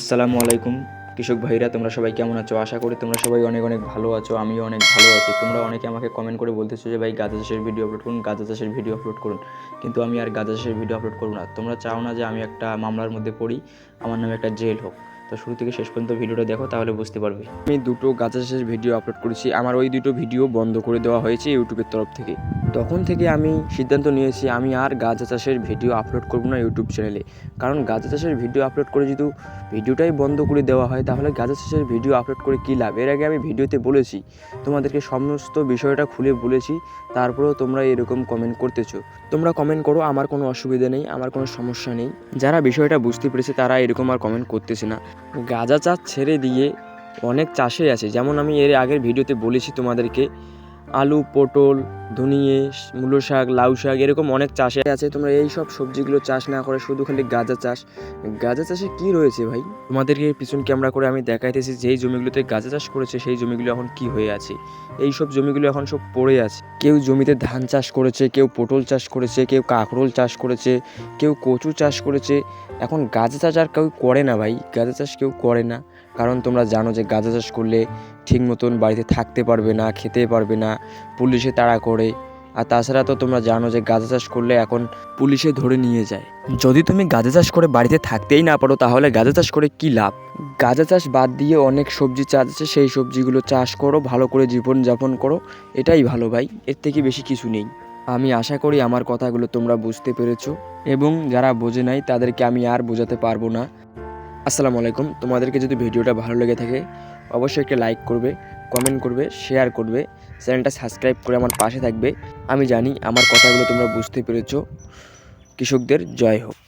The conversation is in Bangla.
আসসালামু আলাইকুম, কৃষক ভাইরা, তোমরা সবাই কেমন আছো? আশা করি তোমরা সবাই অনেক অনেক ভালো আছো, আমিও অনেক ভালো আছি। তোমরা অনেকে আমাকে কমেন্ট করে বলতেছো যে, ভাই, গাঁজা চাষের ভিডিও আপলোড করুন, গাঁজা চাষের ভিডিও আপলোড করুন। কিন্তু আমি আর গাঁজা চাষের ভিডিও আপলোড করব না। তোমরা চাও না যে, আমি একটা মামলার মধ্যে পড়ি, আমার নামে একটা জেল হোক। তো শুরু থেকে শেষ পর্যন্ত ভিডিওটা দেখো, তাহলে বুঝতে পারবে। আমি দুটো গাঁজা চাষের ভিডিও আপলোড করেছি। আমার ওই দুটো ভিডিও বন্ধ করে দেওয়া হয়েছে ইউটিউবের তরফ থেকে। তখন থেকে আমি সিদ্ধান্ত নিয়েছি, আমি আর গাঁজা চাষের ভিডিও আপলোড করব না ইউটিউব চ্যানেলে কারণ গাঁজা চাষের ভিডিও আপলোড করে যদি ভিডিওটাই বন্ধ করে দেওয়া হয়, তাহলে গাঁজা চাষের ভিডিও আপলোড করে কী লাভ? এর আগে আমি ভিডিওতে বলেছি, তোমাদেরকে সমস্ত বিষয়টা খুলে বলেছি, তারপরেও তোমরা এরকম কমেন্ট করতেছো। তোমরা কমেন্ট করো, আমার কোনো অসুবিধা নেই, আমার কোনো সমস্যা নেই। যারা বিষয়টা বুঝতে পেরেছে, তারা এরকম আর কমেন্ট করতেছে না। গাঁজা চাষ ছেড়ে দিয়ে অনেক চাষে আছে। যেমন আমি এর আগের ভিডিওতে বলেছি তোমাদেরকে, আলু, পটল ধনিয়ে, মূলো শাক, লাউ শাক, এরকম অনেক চাষে আছে। তোমরা এই সব সবজিগুলো চাষ না করে শুধু খালি গাঁজা চাষ। গাঁজা চাষে কি রয়েছে ভাই? তোমাদেরকে পিছন ক্যামেরা করে আমি দেখাইতেছি যেই জমিগুলোতে গাঁজা চাষ করেছে, সেই জমিগুলো এখন কি হয়ে আছে। এই সব জমিগুলো এখন সব পড়ে আছে। কেউ জমিতে ধান চাষ করেছে, কেউ পটল চাষ করেছে, কেউ কাঁকরোল চাষ করেছে, কেউ কচু চাষ করেছে। এখন গাঁজা চাষ আর কেউ করে না ভাই। গাঁজা চাষ কেউ করে না। কারণ তোমরা জানো যে গাঁজা চাষ করলে ঠিক মতন বাড়িতে থাকতে পারবে না, খেতে পারবে না, পুলিশে তাড়া করে আর তাছাড়া তো তোমরা জানো যে গাঁজা চাষ করলে এখন পুলিশে ধরে নিয়ে যায়। যদি তুমি গাঁজা চাষ করে বাড়িতে থাকতেই না পারো, তাহলে গাঁজা চাষ করে কি লাভ? গাঁজা চাষ বাদ দিয়ে অনেক সবজি চাষ আছে, সেই সবজিগুলো চাষ করো, ভালো করে জীবনযাপন করো, এটাই ভালো ভাই, এর থেকে বেশি কিছু নেই। আমি আশা করি আমার কথাগুলো তোমরা বুঝতে পেরেছ, এবং যারা বোঝে নাই তাদেরকে আমি আর বোঝাতে পারব না। আসসালামু আলাইকুম। তোমাদেরকে যদি ভিডিওটা ভালো লেগে থাকে, অবশ্যই একটা লাইক করবে, কমেন্ট করবে, শেয়ার করবে, চ্যানেলটা সাবস্ক্রাইব করে আমার পাশে থাকবে। আমি জানি আমার কথাগুলো তোমরা বুঝতে পেরেছ। কৃষকদের জয় হোক।